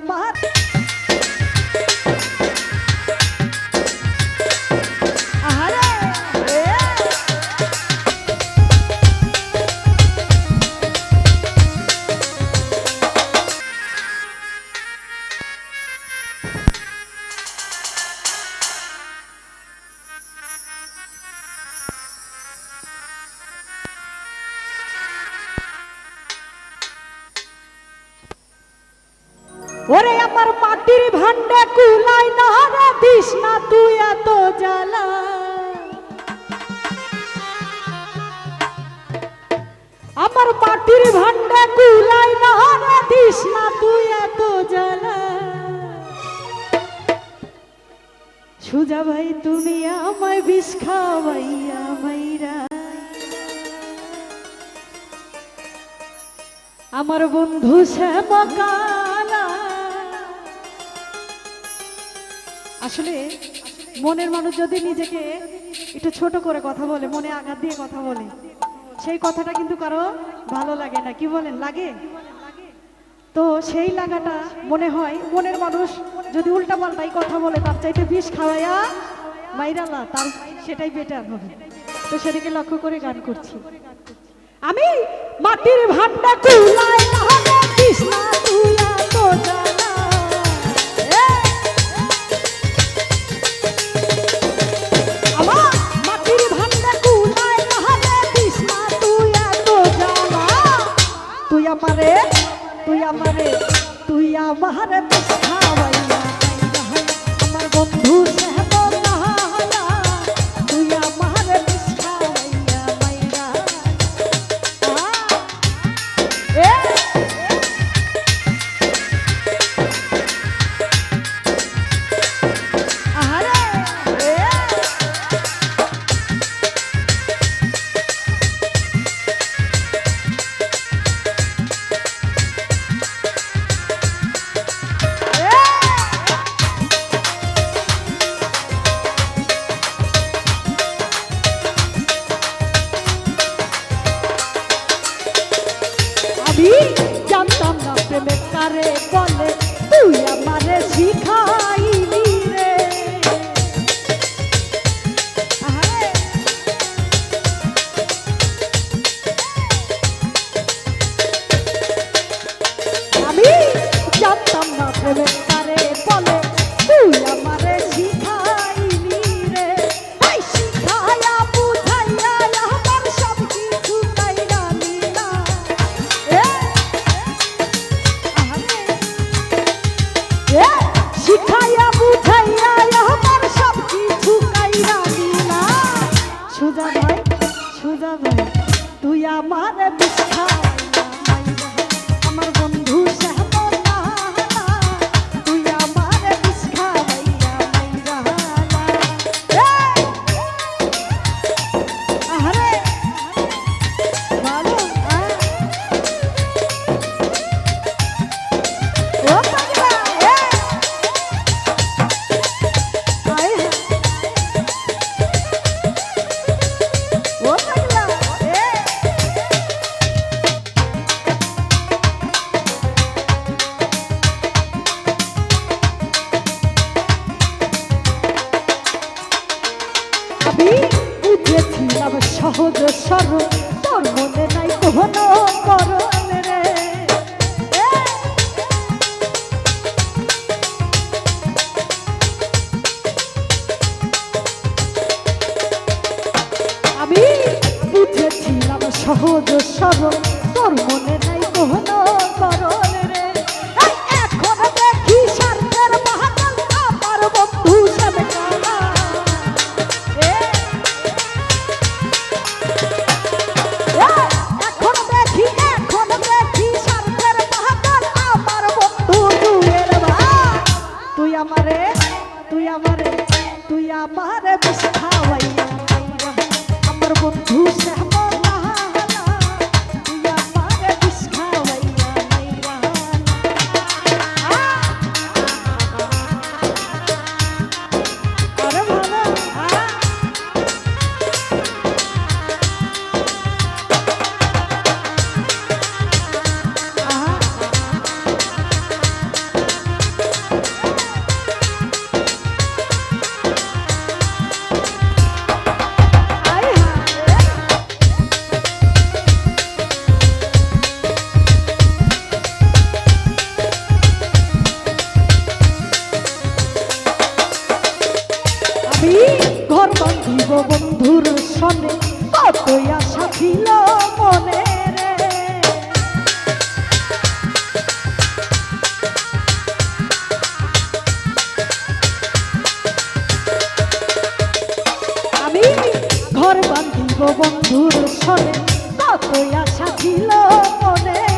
my ওরে আমার মাটির ভান্ডে কুলাই না রে দিস না তুই এত জ্বালা। আমার মাটির ভান্ডে কুলাই না রে দিস না তুই এত জ্বালা। সুজা ভাই, তুমি আমায় বিষ খাওয়াইয়া মাইরা। আমার বন্ধু শ্যামকালা আসলে মনের মানুষ যদি নিজেকে একটু ছোট করে কথা বলে, মনে আঘাত দিয়ে কথা বলে, সেই কথাটা কিন্তু কারও ভালো লাগে না। কি বলেন? লাগে? তো সেই লাগাটা মনে হয় মনের মানুষ যদি উল্টা পাল্টাই কথা বলে, তার চাইতে বিষ খাওয়াইয়া মাইরালা তার সেটাই বেটার হবে। তো সেদিকে লক্ষ্য করে গান করছি। আমি মাটির ভান্ডা নাহলে দিস না তুই তুই আমারে শিখাইলি ভাই তুই আমার বিষ্ঠা আমার বন্ধু আমি বুঝেছিলাম সহজ সরল, তোর মনে নাই কোনো করল রে! আমি বুঝেছিলাম সহজ সরল, তোর মনে নাই কোনো করল বন্ধুর সনে কতই আশা ছিল মনে আমি ঘর বান্ধিব বন্ধুর সনে কতই আশা ছিল মনে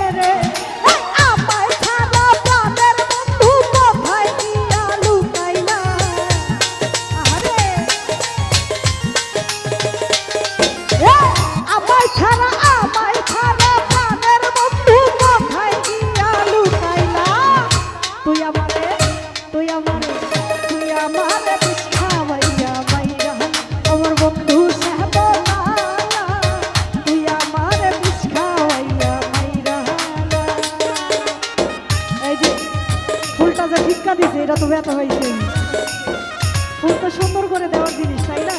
খুব তো সুন্দর করে দেওয়ার জিনিস তাই না?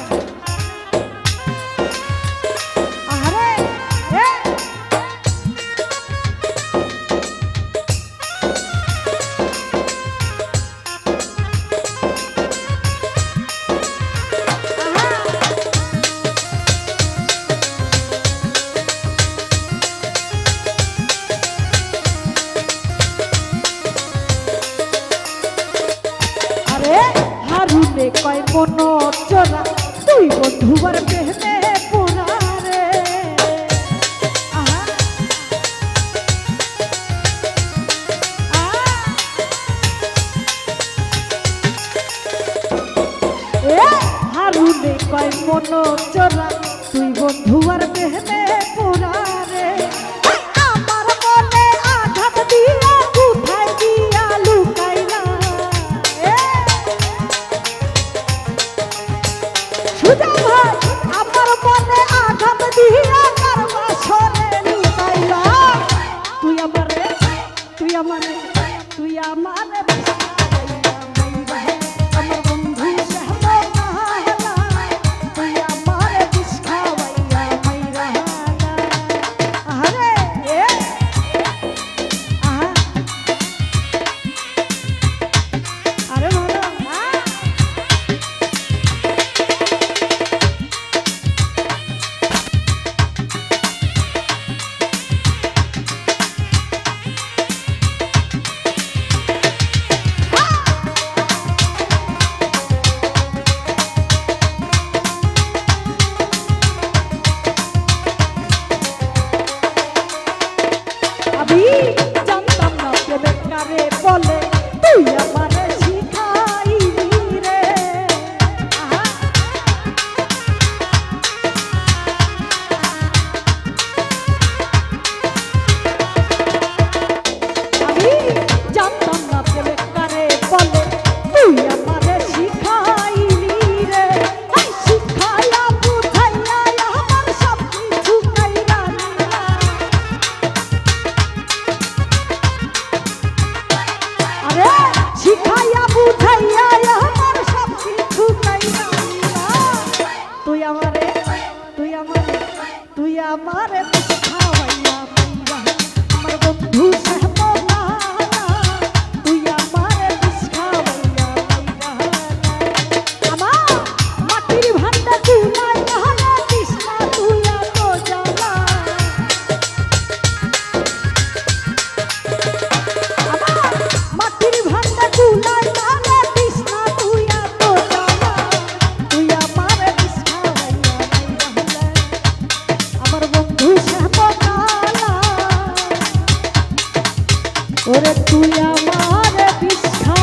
তুই আমার ওরে তুই আমার বিশ্বাস